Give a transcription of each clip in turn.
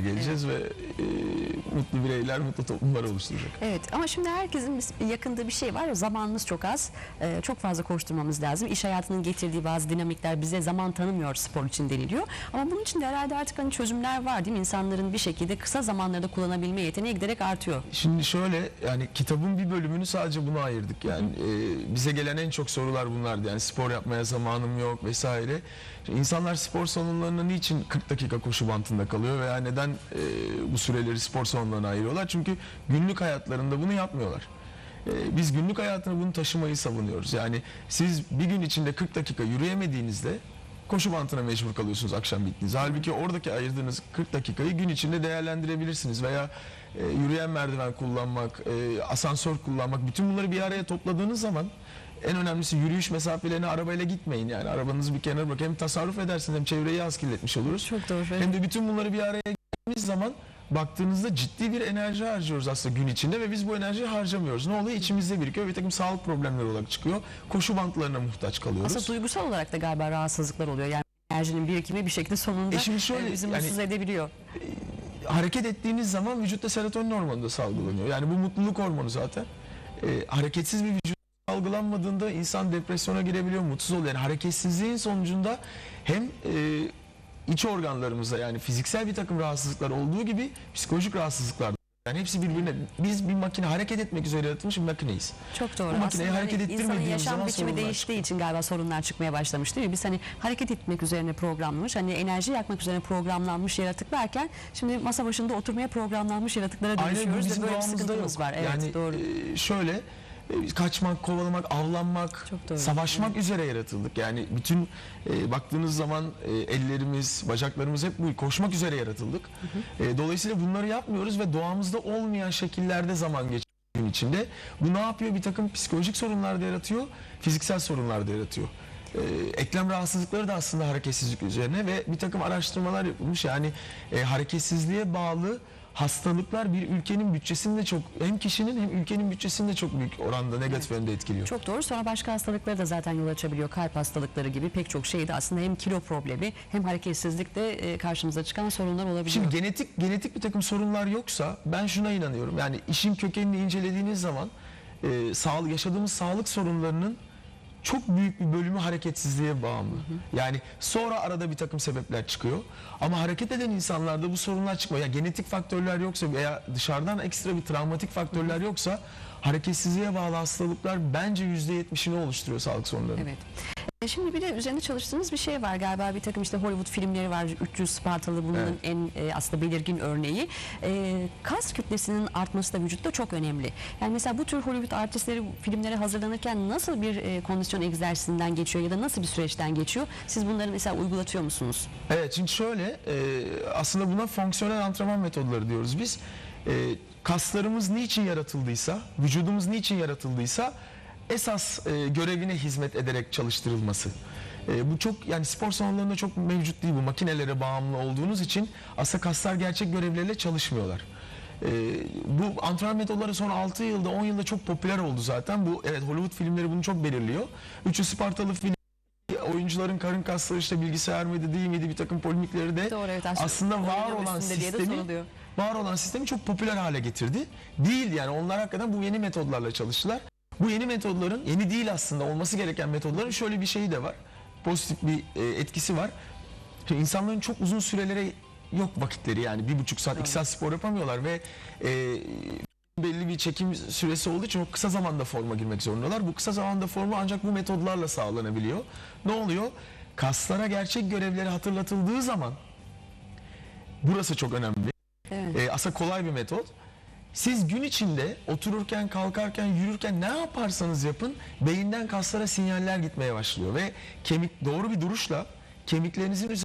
geleceğiz ve e, mutlu bireyler, mutlu toplumlar oluşturacak. Evet ama şimdi herkesin biz- yakında bir şey var. Zamanımız çok az. Ee, çok fazla koşturmamız lazım. İş hayatının getirdiği bazı dinamikler bize zaman tanımıyor spor için deniliyor. Ama bunun için de herhalde artık hani çözümler var değil mi? İnsanların bir şekilde kısa zamanlarda kullanabilme yeteneği giderek artıyor. Şimdi şöyle yani kitabın bir bölümünü sadece buna ayırdık. Yani e, bize gelen en çok sorular bunlardı. Yani spor yapmaya zamanım yok vesaire. Şimdi insanlar spor salonlarına niçin 40 dakika koşu bantında kalıyor veya neden e, bu süreleri spor salonlarına ayırıyorlar? Çünkü günlük hayatlarında bunu yapmıyorlar. E, biz günlük hayatına bunu taşımayı savunuyoruz. Yani siz bir gün içinde 40 dakika yürüyemediğinizde koşu bantına mecbur kalıyorsunuz akşam bittiğinizde. Halbuki oradaki ayırdığınız 40 dakikayı gün içinde değerlendirebilirsiniz veya e, yürüyen merdiven kullanmak, e, asansör kullanmak bütün bunları bir araya topladığınız zaman en önemlisi yürüyüş mesafelerine arabayla gitmeyin yani arabanızı bir kenara bırakın hem tasarruf edersiniz hem çevreyi az kirletmiş oluruz. Çok doğru. Hem de bütün bunları bir araya geldiğimiz zaman baktığınızda ciddi bir enerji harcıyoruz aslında gün içinde ve biz bu enerjiyi harcamıyoruz. Ne oluyor? İçimizde birikiyor. Bir takım sağlık problemleri olarak çıkıyor. Koşu bantlarına muhtaç kalıyoruz. Aslında duygusal olarak da galiba rahatsızlıklar oluyor. Yani enerjinin birikimi bir şekilde sonunda E şimdi şöyle, e, bizi yani- mutsuz edebiliyor. hareket ettiğiniz zaman vücutta serotonin hormonu da salgılanıyor. Yani bu mutluluk hormonu zaten. Ee, hareketsiz bir vücut salgılanmadığında insan depresyona girebiliyor, mutsuz oluyor. Yani hareketsizliğin sonucunda hem e, iç organlarımızda yani fiziksel bir takım rahatsızlıklar olduğu gibi psikolojik rahatsızlıklar yani hepsi birbirine biz bir makine hareket etmek üzere yaratılmış bir makineyiz. Çok doğru. Bu makineyi Aslında hareket hani insanın ettirmediğimiz yaşam zaman biçimi sorunlar değiştiği için galiba sorunlar çıkmaya başlamış değil mi? Biz hani hareket etmek üzerine programlanmış, hani enerji yakmak üzerine programlanmış yaratıklarken şimdi masa başında oturmaya programlanmış yaratıklara Aynen bu dönüşüyoruz ve bizim böyle bir doğamızda sıkıntımız yok. var. Evet yani doğru. e, şöyle kaçmak, kovalamak, avlanmak, savaşmak üzere yaratıldık. Yani bütün e, baktığınız zaman e, ellerimiz, bacaklarımız hep bu koşmak üzere yaratıldık. E, dolayısıyla bunları yapmıyoruz ve doğamızda olmayan şekillerde zaman geçiriyoruz gün içinde. Bu ne yapıyor? Bir takım psikolojik sorunlar da yaratıyor, fiziksel sorunlar da yaratıyor. E, eklem rahatsızlıkları da aslında hareketsizlik üzerine ve bir takım araştırmalar yapılmış. Yani e, hareketsizliğe bağlı hastalıklar bir ülkenin bütçesini de çok hem kişinin hem ülkenin bütçesini de çok büyük oranda negatif yönde etkiliyor. Çok doğru. Sonra başka hastalıkları da zaten yol açabiliyor. Kalp hastalıkları gibi pek çok şey de aslında hem kilo problemi hem hareketsizlikte e, karşımıza çıkan sorunlar olabiliyor. Şimdi genetik genetik bir takım sorunlar yoksa ben şuna inanıyorum. Yani işin kökenini incelediğiniz zaman e, sağlık yaşadığımız sağlık sorunlarının çok büyük bir bölümü hareketsizliğe bağımlı. Yani sonra arada bir takım sebepler çıkıyor. Ama hareket eden insanlarda bu sorunlar çıkmıyor. Ya genetik faktörler yoksa veya dışarıdan ekstra bir travmatik faktörler yoksa hareketsizliğe bağlı hastalıklar bence %70'ini oluşturuyor sağlık sorunlarının. Evet. Şimdi bir de üzerinde çalıştığınız bir şey var galiba bir takım işte Hollywood filmleri var 300 Spartalı bunun Evet. en e, aslında belirgin örneği. E, kas kütlesinin artması da vücutta çok önemli. Yani mesela bu tür Hollywood artistleri filmlere hazırlanırken nasıl bir e, kondisyon egzersizinden geçiyor ya da nasıl bir süreçten geçiyor? Siz bunları mesela uygulatıyor musunuz? Evet şimdi şöyle e, aslında buna fonksiyonel antrenman metodları diyoruz biz. E, kaslarımız niçin yaratıldıysa, vücudumuz niçin yaratıldıysa esas e, görevine hizmet ederek çalıştırılması. E, bu çok yani spor salonlarında çok mevcut değil bu makinelere bağımlı olduğunuz için aslında kaslar gerçek görevleriyle çalışmıyorlar. E, bu antrenman metodları son 6 yılda 10 yılda çok popüler oldu zaten. Bu evet Hollywood filmleri bunu çok belirliyor. 300 Spartalı film oyuncuların karın kasları işte bilgisayar mıydı değil miydi bir takım polemikleri de Doğru, evet. aslında var olan sistemi var olan sistemi çok popüler hale getirdi. Değil yani onlar hakikaten bu yeni metodlarla çalıştılar. Bu yeni metodların yeni değil aslında olması gereken metodların şöyle bir şeyi de var. Pozitif bir e, etkisi var. Şimdi insanların çok uzun sürelere yok vakitleri yani bir buçuk saat iki saat spor yapamıyorlar ve e, belli bir çekim süresi olduğu için o kısa zamanda forma girmek zorundalar. Bu kısa zamanda forma ancak bu metodlarla sağlanabiliyor. Ne oluyor? Kaslara gerçek görevleri hatırlatıldığı zaman burası çok önemli. Evet. Ee, aslında kolay bir metot. Siz gün içinde otururken, kalkarken, yürürken ne yaparsanız yapın beyinden kaslara sinyaller gitmeye başlıyor ve kemik doğru bir duruşla kemiklerinizin üzerinde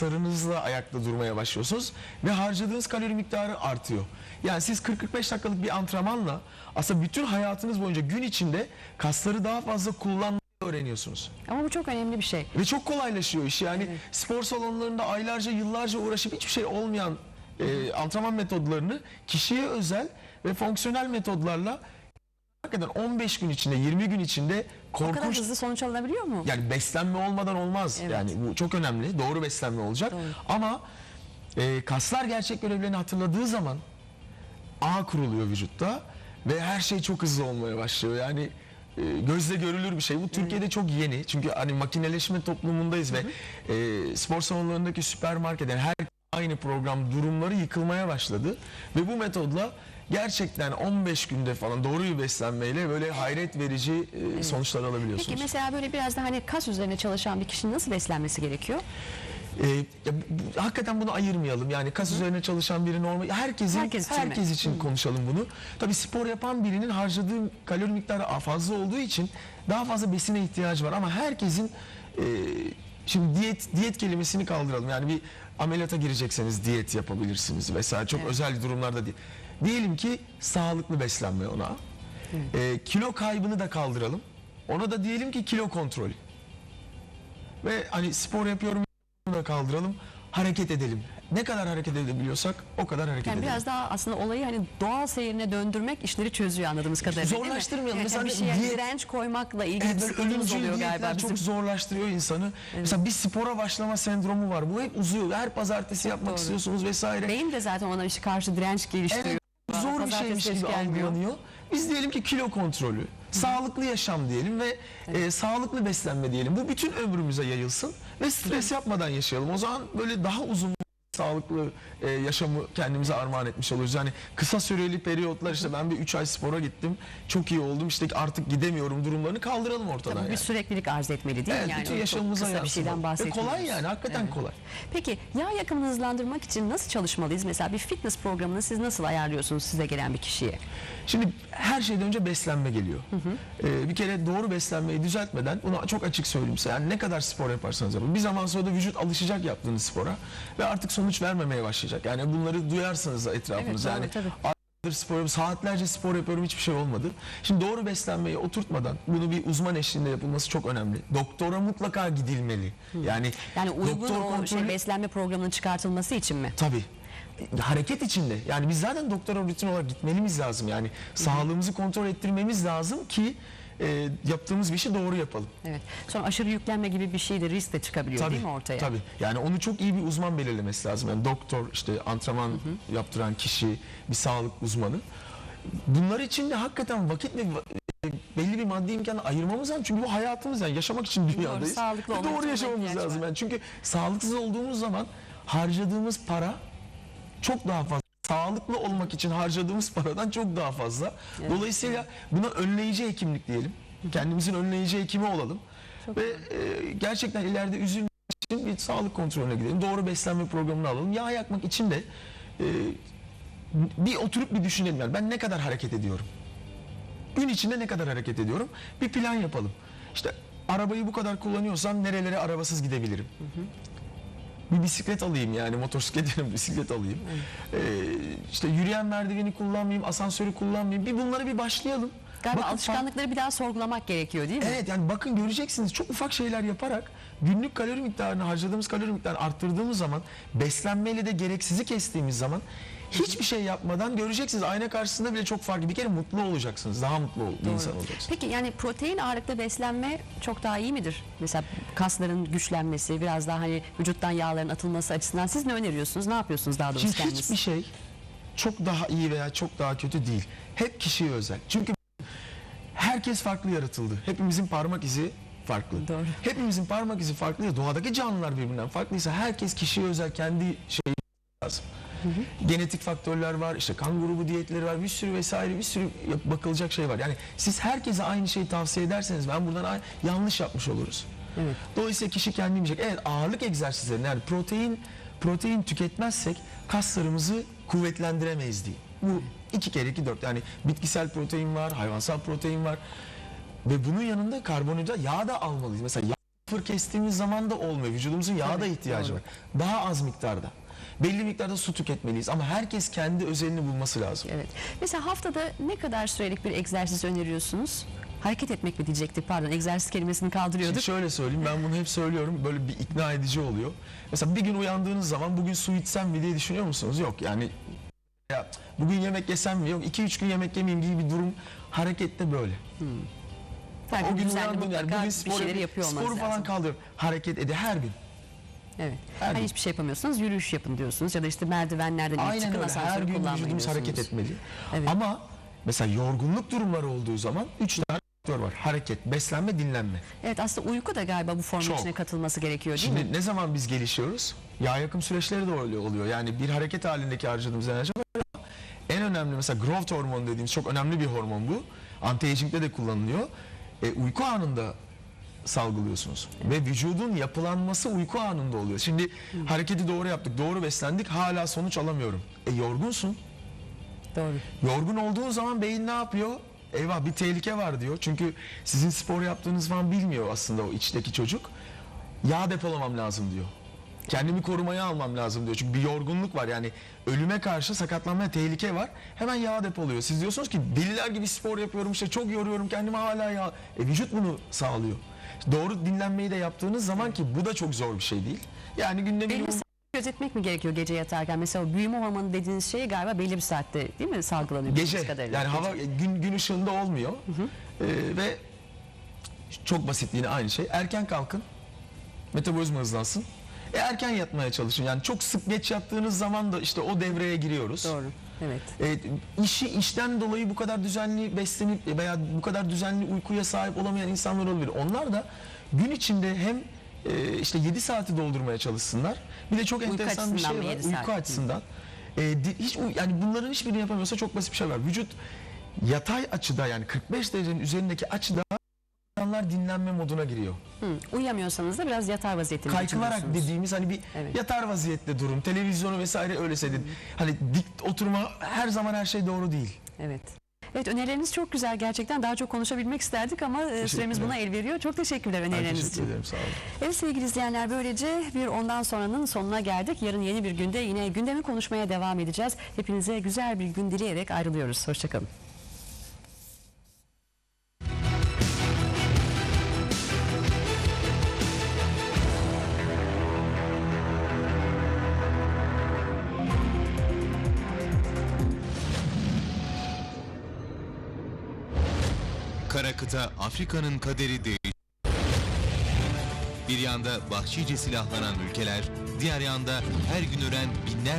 sarınızla ayakta durmaya başlıyorsunuz ve harcadığınız kalori miktarı artıyor. Yani siz 40-45 dakikalık bir antrenmanla aslında bütün hayatınız boyunca gün içinde kasları daha fazla kullanmayı öğreniyorsunuz. Ama bu çok önemli bir şey. Ve çok kolaylaşıyor iş. Yani spor salonlarında aylarca yıllarca uğraşıp hiçbir şey olmayan e, antrenman metodlarını kişiye özel ve fonksiyonel metodlarla hakikaten 15 gün içinde 20 gün içinde O kadar korkunç hızlı sonuç alınabiliyor mu? yani beslenme olmadan olmaz. Evet. Yani bu çok önemli. Doğru beslenme olacak. Doğru. Ama e, kaslar gerçek görevlerini hatırladığı zaman ağ kuruluyor vücutta ve her şey çok hızlı olmaya başlıyor. Yani e, gözle görülür bir şey. Bu Türkiye'de çok yeni. Çünkü hani makineleşme toplumundayız ve e, spor salonlarındaki süpermarket yani her aynı program durumları yıkılmaya başladı ve bu metodla gerçekten 15 günde falan doğru bir beslenmeyle böyle hayret verici e, sonuçlar alabiliyorsunuz. Peki mesela böyle biraz da hani kas üzerine çalışan bir kişinin nasıl beslenmesi gerekiyor? Ee, ya bu- hakikaten bunu ayırmayalım. Yani kas üzerine çalışan biri normal herkesin Herkes herkes için için, mi? konuşalım bunu. Tabii spor yapan birinin harcadığı kalori miktarı fazla olduğu için daha fazla besine ihtiyacı var ama herkesin e, şimdi diyet diyet kelimesini kaldıralım. Yani bir ameliyata girecekseniz diyet yapabilirsiniz vesaire çok özel durumlarda değil. Diyelim ki sağlıklı beslenme ona. E, kilo kaybını da kaldıralım. Ona da diyelim ki kilo kontrolü. Ve hani spor yapıyorum da kaldıralım. Hareket edelim. Ne kadar hareket edebiliyorsak o kadar hareket Yani edelim. biraz daha aslında olayı hani doğal seyrine döndürmek işleri çözüyor anladığımız kadarıyla? Zorlaştırmayalım. Evet, yani bir Mesela şeye diyet- direnç koymakla ilgili Evet, sıkıntımız oluyor galiba çok bizim. zorlaştırıyor insanı. Mesela bir spora başlama sendromu var. Bu hep uzuyor. Her pazartesi yapmak doğru. istiyorsunuz vesaire. Beyin de zaten ona işte karşı direnç geliştiriyor. Evet, zor bir şeymiş gibi gelmiyor. algılanıyor. Biz diyelim ki kilo kontrolü, sağlıklı yaşam diyelim ve e, sağlıklı beslenme diyelim. Bu bütün ömrümüze yayılsın ve stres yapmadan yaşayalım. O zaman böyle daha uzun sağlıklı e, yaşamı kendimize armağan etmiş oluruz. Yani kısa süreli periyotlar işte ben bir 3 ay spora gittim. Çok iyi oldum. işte artık gidemiyorum durumlarını kaldıralım ortadan Tabii yani. bir süreklilik arz etmeli değil Evet, mi? Yani bütün yaşamımıza kısa bir şeyden Ve bahsetmiyoruz. kolay yani hakikaten kolay. Peki yağ yakımını hızlandırmak için nasıl çalışmalıyız? Mesela bir fitness programını siz nasıl ayarlıyorsunuz size gelen bir kişiye? Şimdi her şeyden önce beslenme geliyor. Ee, bir kere doğru beslenmeyi düzeltmeden bunu çok açık söyleyeyim size. Yani ne kadar spor yaparsanız yapın. Bir zaman sonra da vücut alışacak yaptığınız spora ve artık sonuç vermemeye başlayacak. Yani bunları duyarsınız etrafınızda. Evet, doğru, yani tabii. aylardır spor yapıyorum, saatlerce spor yapıyorum hiçbir şey olmadı. Şimdi doğru beslenmeyi oturtmadan bunu bir uzman eşliğinde yapılması çok önemli. Doktora mutlaka gidilmeli. Yani Yani uygun doktor o şey kontrolü- beslenme programının çıkartılması için mi? Tabii. Hareket içinde. Yani biz zaten doktora rutin olarak gitmemiz lazım. Yani sağlığımızı kontrol ettirmemiz lazım ki e, yaptığımız bir işi doğru yapalım. Evet. Sonra aşırı yüklenme gibi bir şey de risk de çıkabiliyor değil mi ortaya? Tabii. Yani onu çok iyi bir uzman belirlemesi lazım. Yani doktor, işte antrenman yaptıran kişi, bir sağlık uzmanı. Bunlar için de hakikaten vakit ve e, belli bir maddi imkanı ayırmamız lazım. Çünkü bu hayatımız yani yaşamak için dünyadayız. sağlıklı Ve olmak için doğru buna yaşamamız lazım. var. Yani çünkü sağlıksız olduğumuz zaman harcadığımız para çok daha fazla. Sağlıklı olmak için harcadığımız paradan çok daha fazla. Dolayısıyla buna önleyici hekimlik diyelim. Kendimizin önleyici hekimi olalım. Ve e, gerçekten ileride üzülmek için bir sağlık kontrolüne gidelim. Doğru beslenme programını alalım. Yağ yakmak için de e, bir oturup bir düşünelim. Yani ben ne kadar hareket ediyorum? Gün içinde ne kadar hareket ediyorum? Bir plan yapalım. İşte arabayı bu kadar kullanıyorsam nerelere arabasız gidebilirim? Bir bisiklet alayım yani motosiklet yerine bisiklet alayım. Ee, işte yürüyen merdiveni kullanmayayım, asansörü kullanmayayım. Bir bunlara bir başlayalım. Galiba Bakın alışkanlıkları bir daha sorgulamak gerekiyor değil mi? Evet yani bakın göreceksiniz çok ufak şeyler yaparak günlük kalori miktarını harcadığımız kalori miktarını arttırdığımız zaman beslenmeyle de gereksizi kestiğimiz zaman hiçbir şey yapmadan göreceksiniz ayna karşısında bile çok farklı. Bir kere mutlu olacaksınız. Daha mutlu ol- bir insan olacaksınız. Peki yani protein ağırlıklı beslenme çok daha iyi midir? Mesela kasların güçlenmesi, biraz daha hani vücuttan yağların atılması açısından siz ne öneriyorsunuz? Ne yapıyorsunuz daha doğrusu Şimdi kendiniz? hiçbir şey çok daha iyi veya çok daha kötü değil. Hep kişiye özel. Çünkü herkes farklı yaratıldı. Hepimizin parmak izi farklı. Doğru. Hepimizin parmak izi farklı. Doğadaki canlılar birbirinden farklıysa herkes kişiye özel kendi şeyi lazım. Genetik faktörler var, işte kan grubu diyetleri var, bir sürü vesaire bir sürü bakılacak şey var. Yani siz herkese aynı şeyi tavsiye ederseniz ben buradan yanlış yapmış oluruz. Evet. Dolayısıyla kişi kendi bilecek. Evet ağırlık egzersizleri yani protein protein tüketmezsek kaslarımızı kuvvetlendiremeyiz diye. Bu iki kere iki dört yani bitkisel protein var, hayvansal protein var ve bunun yanında karbonhidrat yağ da almalıyız. Mesela yağ kestiğimiz zaman da olmuyor. Vücudumuzun yağa da ihtiyacı var. Daha az miktarda. Belli miktarda su tüketmeliyiz ama herkes kendi özelini bulması lazım. Evet. Mesela haftada ne kadar sürelik bir egzersiz öneriyorsunuz? Hareket etmek mi diyecektik pardon egzersiz kelimesini kaldırıyorduk. Şimdi şöyle söyleyeyim ben bunu hep söylüyorum böyle bir ikna edici oluyor. Mesela bir gün uyandığınız zaman bugün su içsem mi diye düşünüyor musunuz? Yok yani ya bugün yemek yesem mi? Yok 2-3 gün yemek yemeyeyim gibi bir durum harekette böyle. Sanki o gün uyandığım yani bugün spor yapıyor sporu falan lazım. kaldırıyorum. Hareket edi her gün. Evet. Her hani gün. hiçbir şey yapamıyorsanız yürüyüş yapın diyorsunuz ya da işte merdivenlerden Aynen çıkın öyle. Her gün vücudumuz hareket etmeli. Evet. Ama mesela yorgunluk durumları olduğu zaman üç tane faktör var. Hareket, beslenme, dinlenme. Evet aslında uyku da galiba bu formun Çok. içine katılması gerekiyor değil mi? Şimdi ne zaman biz gelişiyoruz? Yağ yakım süreçleri de öyle oluyor. Yani bir hareket halindeki harcadığımız enerji var en önemli mesela growth hormonu dediğimiz çok önemli bir hormon bu. Anti-aging'de de kullanılıyor. E, uyku anında salgılıyorsunuz. Ve vücudun yapılanması uyku anında oluyor. Şimdi hareketi doğru yaptık, doğru beslendik hala sonuç alamıyorum. E yorgunsun. Doğru. Yorgun olduğun zaman beyin ne yapıyor? Eyvah bir tehlike var diyor. Çünkü sizin spor yaptığınız falan bilmiyor aslında o içteki çocuk. Yağ depolamam lazım diyor. Kendimi korumaya almam lazım diyor. Çünkü bir yorgunluk var yani ölüme karşı sakatlanmaya tehlike var. Hemen yağ depoluyor. Siz diyorsunuz ki deliler gibi spor yapıyorum işte çok yoruyorum kendimi hala yağ. E vücut bunu sağlıyor. Doğru dinlenmeyi de yaptığınız zaman ki bu da çok zor bir şey değil. Yani günde Belli bir saat gözetmek mi gerekiyor gece yatarken? Mesela büyüme hormonu dediğiniz şey galiba belli bir saatte değil mi salgılanıyor? Gece kadarıyla? yani hava gün gün ışığında olmuyor Ee, ve çok basit yine aynı şey erken kalkın metabolizma hızlansın e, erken yatmaya çalışın yani çok sık geç yattığınız zaman da işte o devreye giriyoruz. Doğru. Evet. E, işi işten dolayı bu kadar düzenli beslenip veya bu kadar düzenli uykuya sahip olamayan insanlar olabilir. Onlar da gün içinde hem e, işte 7 saati doldurmaya çalışsınlar. Bir de çok Uyku enteresan bir şey var. Uyku saat? açısından. E, hiç yani bunların hiçbirini yapamıyorsa çok basit bir şey var. Vücut yatay açıda yani 45 derecenin üzerindeki açıda insanlar dinlenme moduna giriyor. Hı. Uyuyamıyorsanız da biraz yatar vaziyetinde Kaykılarak dediğimiz hani bir Evet. yatar vaziyette durun. Televizyonu vesaire öyle seyredin. Hani dik oturma her zaman her şey doğru değil. Evet. Evet önerileriniz çok güzel gerçekten daha çok konuşabilmek isterdik ama e, süremiz buna el veriyor. Çok teşekkürler Ben önerileriniz teşekkür için. ederim sağ olun. Evet sevgili izleyenler böylece bir ondan sonranın sonuna geldik. Yarın yeni bir günde yine gündemi konuşmaya devam edeceğiz. Hepinize güzel bir gün dileyerek ayrılıyoruz. Hoşçakalın. Kara kıta Afrika'nın kaderi değiş. Bir yanda vahşice silahlanan ülkeler, diğer yanda her gün ölen binler